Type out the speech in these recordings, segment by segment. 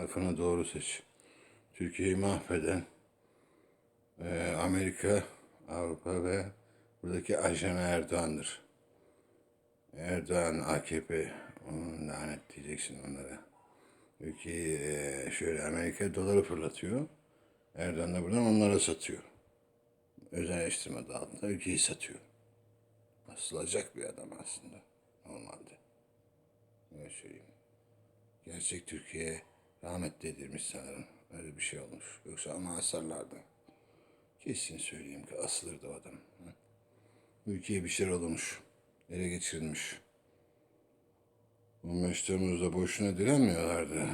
Tarafını doğru seç. Türkiye'yi mahveden e, Amerika, Avrupa ve buradaki ajan Erdoğan'dır. Erdoğan, AKP, onu lanet diyeceksin onlara. Ülkeyi e, şöyle Amerika doları fırlatıyor. Erdoğan da buradan onlara satıyor. Özelleştirme adı altında ülkeyi satıyor. Asılacak bir adam aslında normalde. Öyle söyleyeyim. Gerçek Türkiye rahmetli edilmiş sanırım. Öyle bir şey olmuş. Yoksa ama asarlardı. Kesin söyleyeyim ki asılırdı o adam. Ülkeye bir şeyler olmuş. Ele geçirilmiş. 15 Temmuz'da boşuna direnmiyorlardı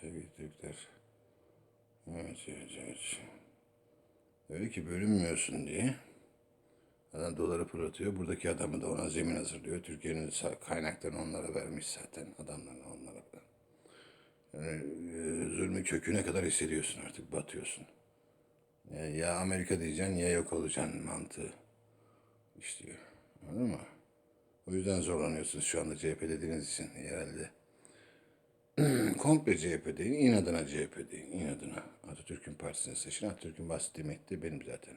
sevgili Türkler. Evet, evet, evet. Öyle ki bölünmüyorsun diye. Adam doları fırlatıyor. Buradaki adamı da ona zemin hazırlıyor. Türkiye'nin kaynaklarını onlara vermiş zaten. Vermiş. Yani, e, zulmü köküne kadar hissediyorsun artık. Batıyorsun. Ya, ya Amerika diyeceksin ya yok olacaksın mantığı işliyor. Anladın mı? O yüzden zorlanıyorsunuz şu anda CHP dediğiniz için herhalde. Komple CHP değil, inadına CHP değil, inadına. Atatürk'ün partisini seçin, Atatürk'ün bahsettiği Mehdi benim zaten.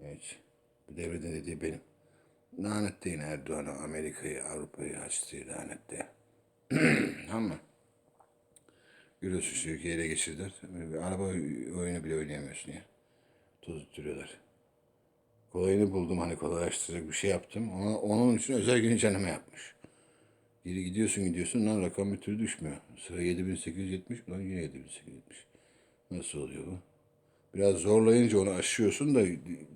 Evet, bu devletin dediği benim. Lanetleyin Erdoğan'ı, Amerika'yı, Avrupa'yı açtığı lanette. Ama Görüyorsun ülkeyi ele geçirdiler. Araba oyunu bile oynayamıyorsun ya. Tozutturuyorlar. Kolayını buldum hani kolaylaştıracak bir şey yaptım. Ona, onun için özel güncelleme yapmış. Geri gidiyorsun gidiyorsun lan rakam bir türlü düşmüyor. Sıra 7870 lan yine 7870. Nasıl oluyor bu? Biraz zorlayınca onu aşıyorsun da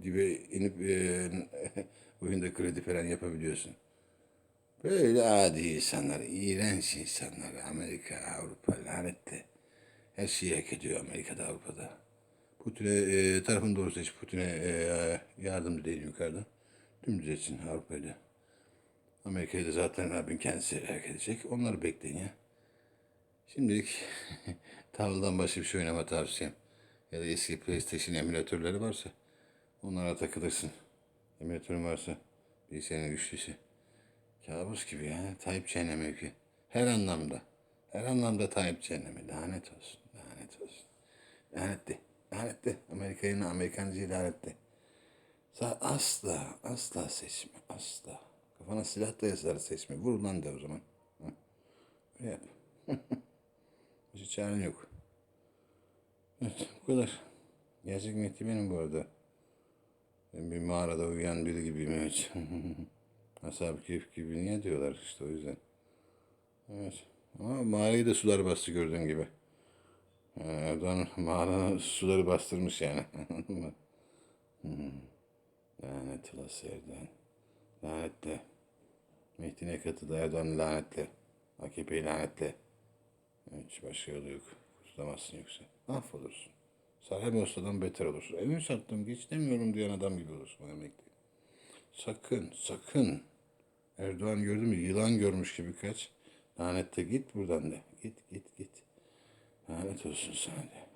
dibe inip e, oyunda kredi falan yapabiliyorsun. Böyle adi insanlar, iğrenç insanlar. Amerika, Avrupa lanetli. Her şeyi hak ediyor Amerika'da, Avrupa'da. Putin'e e, tarafını doğru seç. Putin'e e, yardımcı değil yukarıda. Dümdüz etsin Avrupa'yla. Amerika'yı da zaten Rabbin kendisi hak edecek. Onları bekleyin ya. Şimdilik tavladan başka bir şey oynama tavsiyem. Ya da eski PlayStation emülatörleri varsa onlara takılırsın. Emülatörün varsa bilgisayarın güçlüsü. Kabus gibi ya. Tayyip ülke. Her anlamda. Her anlamda Tayyip cehennemi. Lanet olsun. Lanet olsun. Lanetli. Lanetli. Amerika'nın Amerikancıyı lanetli. Sa asla, asla seçme. Asla. Kafana silah dayasalar seçme. Vur lan de o zaman. Öyle yap. Hiç çaren yok. Evet, bu kadar. Gerçek Mehdi benim bu arada. Ben bir mağarada uyuyan biri gibiyim evet. Ashab-ı Kehf gibi niye diyorlar işte o yüzden. Evet. Ama mağarayı da sular bastı gördüğün gibi. Ee, Erdoğan mağaranın suları bastırmış yani. Anladın mı? Hmm. Lanet olası Erdoğan. Lanetle. Mehdi Nekat'ı da lanetle. AKP'yi lanetle. Hiç başka yolu yok. Kurtulamazsın yoksa. Mahvolursun. Saraybosna'dan beter olursun. Evimi sattım geç demiyorum diyen adam gibi olursun. Emekli. Sakın, sakın. Erdoğan gördün mü? Yılan görmüş gibi kaç. Lanette git buradan de. Git, git, git. Lanet olsun sana de.